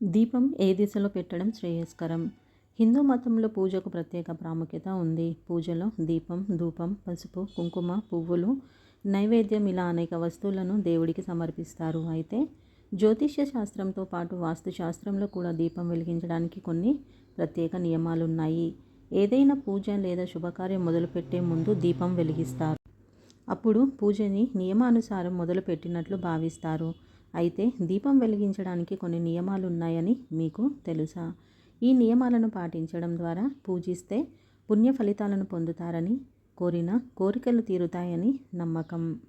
దీపం ఏ దిశలో పెట్టడం శ్రేయస్కరం? హిందూ మతంలో పూజకు ప్రత్యేక ప్రాముఖ్యత ఉంది. పూజలో దీపం ధూపం పసుపు కుంకుమ పువ్వులు నైవేద్యం ఇలా అనేక వస్తువులను దేవుడికి సమర్పిస్తారు. అయితే జ్యోతిష్య శాస్త్రంతో పాటు వాస్తు శాస్త్రంలో కూడా దీపం వెలిగించడానికి కొన్ని ప్రత్యేక నియమాలు ఉన్నాయి ఏదైనా పూజ లేదా శుభకార్యం మొదలుపెట్టే ముందు దీపం వెలిగిస్తారు. అప్పుడు పూజని నియమానుసారం మొదలుపెట్టినట్లు భావిస్తారు. అయితే దీపం వెలిగించడానికి కొన్ని నియమాలు ఉన్నాయని మీకు తెలుసా? ఈ నియమాలను పాటించడం ద్వారా పూజిస్తే పుణ్య ఫలితాలను పొందుతారని కోరిన కోరికలు తీరుతాయని నమ్మకం.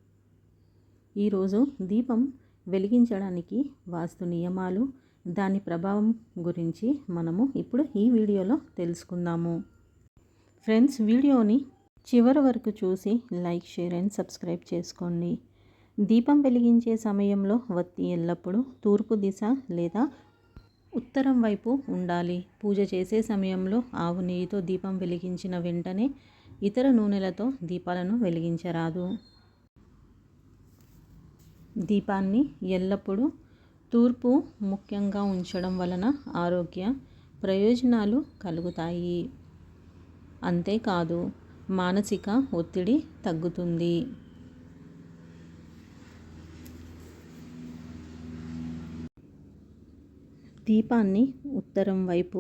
ఈరోజు దీపం వెలిగించడానికి వాస్తు నియమాలు దాని ప్రభావం గురించి మనము ఇప్పుడు ఈ వీడియోలో తెలుసుకుందాము. ఫ్రెండ్స్ వీడియోని చివరి వరకు చూసి లైక్ షేర్ అండ్ సబ్స్క్రైబ్ చేసుకోండి. దీపం వెలిగించే సమయంలో వత్తి ఎల్లప్పుడూ తూర్పు దిశ లేదా ఉత్తరం వైపు ఉండాలి. పూజ చేసే సమయంలో ఆవు నెయ్యితో దీపం వెలిగించిన వెంటనే ఇతర నూనెలతో దీపాలను వెలిగించరాదు. దీపాన్ని ఎల్లప్పుడూ తూర్పు ముఖ్యంగా ఉంచడం వలన ఆరోగ్య ప్రయోజనాలు కలుగుతాయి. అంతేకాదు మానసిక ఒత్తిడి తగ్గుతుంది. దీపాన్ని ఉత్తరం వైపు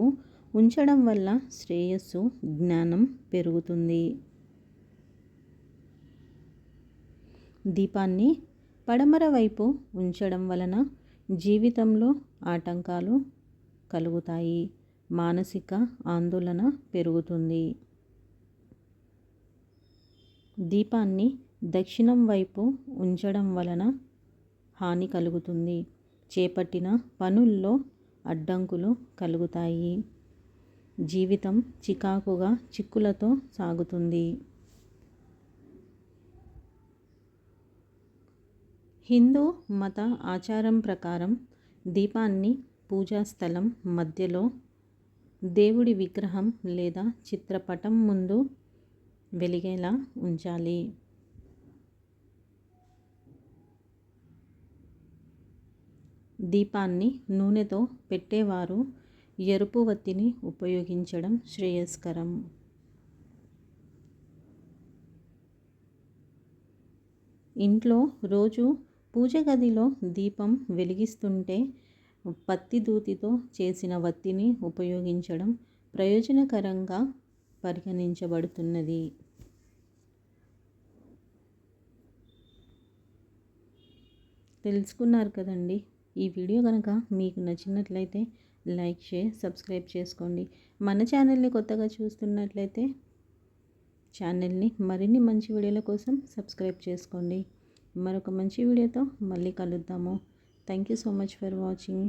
ఉంచడం వల్ల శ్రేయస్సు జ్ఞానం పెరుగుతుంది. దీపాన్ని పడమర వైపు ఉంచడం వలన జీవితంలో ఆటంకాలు కలుగుతాయి. మానసిక ఆందోళన పెరుగుతుంది. దీపాన్ని దక్షిణం వైపు ఉంచడం వలన హాని కలుగుతుంది. చేపట్టిన పనుల్లో అడ్డంకులు కలుగుతాయి. జీవితం చికాకుగా చిక్కులతో సాగుతుంది. హిందూ మత ఆచారం ప్రకారం దీపాన్ని పూజా స్థలం మధ్యలో దేవుడి విగ్రహం లేదా చిత్రపటం ముందు వెలిగేలా ఉంచాలి. దీపాన్ని నూనెతో పెట్టేవారు ఎరుపు వత్తిని ఉపయోగించడం శ్రేయస్కరం. ఇంట్లో రోజు పూజ గదిలో దీపం వెలిగిస్తుంటే పత్తి దూతితో చేసిన వత్తిని ఉపయోగించడం ప్రయోజనకరంగా పరిగణించబడుతున్నది. తెలుసుకున్నారు కదండి? ఈ వీడియో కనుక మీకు నచ్చినట్లయితే లైక్ షేర్ సబ్స్క్రైబ్ చేసుకోండి. మన ఛానల్ని కొత్తగా చూస్తున్నట్లయితే ఛానల్ని మరిన్ని మంచి వీడియోల కోసం సబ్స్క్రైబ్ చేసుకోండి. మరొక మంచి వీడియోతో మళ్ళీ కలుద్దాము. Thank you so much for watching